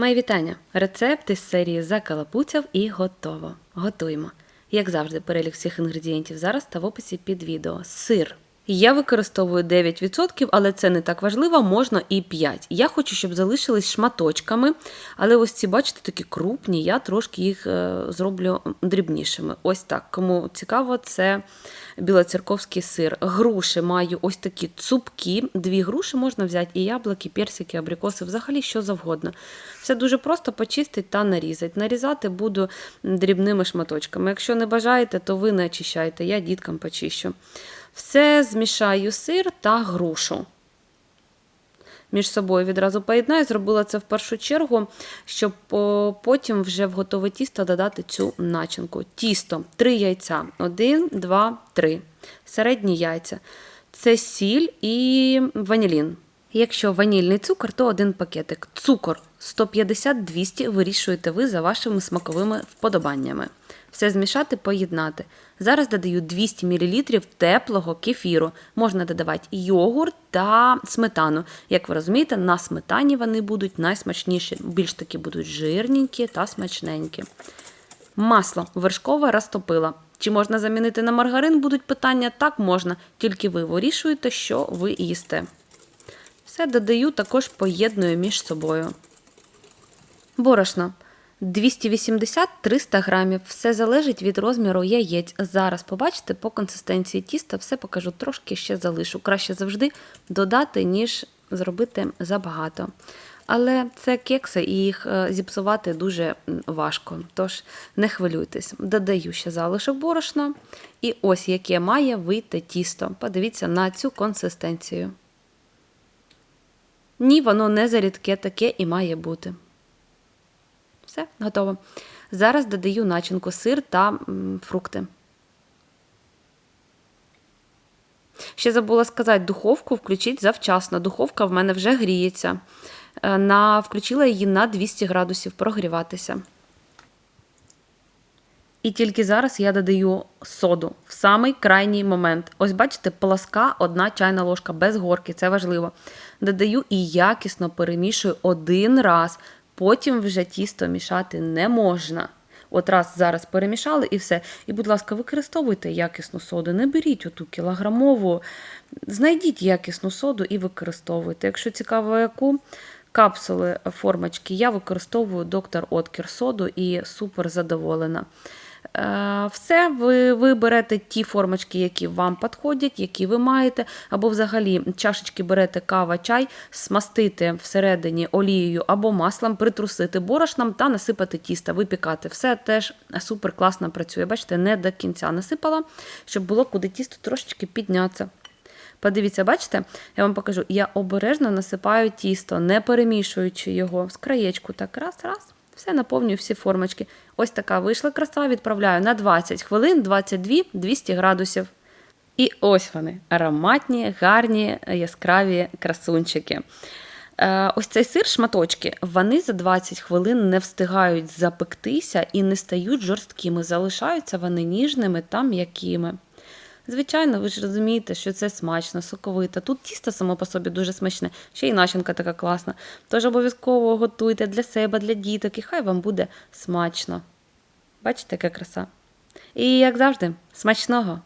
Мої вітання! Рецепт із серії Закалапуцяв і готово. Готуємо. Як завжди, перелік всіх інгредієнтів зараз та в описі під відео. Сир. Я використовую 9%, але це не так важливо, можна і 5%. Я хочу, щоб залишились шматочками, але ось ці, бачите, такі крупні, я трошки їх е, зроблю дрібнішими. Ось так. Кому цікаво, це білоцерковський сир. Груші маю ось такі цупкі. Дві груші можна взяти, і яблуки, персики, абрикоси, взагалі що завгодно. Все дуже просто почистити та нарізати. Нарізати буду дрібними шматочками. Якщо не бажаєте, то ви не очищайте, я діткам почищу. Все змішаю сир та грушу. Між собою відразу поєднаю. Зробила це в першу чергу, щоб потім вже в готове тісто додати цю начинку. Тісто 3 яйця. 1, 2, 3. Середні яйця. Це сіль і ванілін. Якщо ванільний цукор, то один пакетик. Цукор 150-200 вирішуєте ви за вашими смаковими вподобаннями. Все змішати, поєднати. Зараз додаю 200 мл теплого кефіру. Можна додавати йогурт та сметану. Як ви розумієте, на сметані вони будуть найсмачніші, більш таки будуть жирненькі та смачненькі. Масло вершкове розтопила. Чи можна замінити на маргарин? Будуть питання. Так можна, тільки ви вирішуєте, що ви їсте. Все додаю, також поєдную між собою. Борошно 280-300 грамів. Все залежить від розміру яєць. Зараз побачите, по консистенції тіста все покажу, трошки ще залишу. Краще завжди додати, ніж зробити забагато. Але це кекси, і їх е, зіпсувати дуже важко. Тож не хвилюйтесь. Додаю ще залишок борошна. І ось яке має вийти тісто. Подивіться на цю консистенцію. Ні, воно не зарідке, таке і має бути. Все, готово. Зараз додаю начинку сир та фрукти. Ще забула сказати, духовку включіть завчасно. Духовка в мене вже гріється. Е, На, Включила її на 200 градусів прогріватися. І тільки зараз я додаю соду в самий крайній момент. Ось бачите, пласка одна чайна ложка без горки, це важливо. Додаю і якісно перемішую один раз. Потім вже тісто мішати не можна. От раз зараз перемішали і все. І, будь ласка, використовуйте якісну соду. Не беріть оту кілограмову, знайдіть якісну соду і використовуйте. Якщо цікаво, яку капсули формочки, я використовую доктор Откер соду і супер задоволена. Е, Все, ви, берете ті формочки, які вам підходять, які ви маєте, або взагалі чашечки берете кава, чай, смастити всередині олією або маслом, притрусити борошном та насипати тісто, випікати. Все теж супер класно працює. Бачите, не до кінця насипала, щоб було куди тісто трошечки піднятися. Подивіться, бачите, я вам покажу, я обережно насипаю тісто, не перемішуючи його з краєчку. Так, раз, раз. Все наповнюю всі формочки. Ось така вийшла краса, відправляю на 20 хвилин, 22-200 градусів. І ось вони ароматні, гарні, яскраві красунчики. Е, Ось цей сир, шматочки, вони за 20 хвилин не встигають запектися і не стають жорсткими. Залишаються вони ніжними та м'якими. Звичайно, ви ж розумієте, що це смачно, соковито. Тут тісто само по собі дуже смачне, ще й начинка така класна. Тож обов'язково готуйте для себе, для діток, і хай вам буде смачно. Бачите, яка краса. І як завжди, смачного!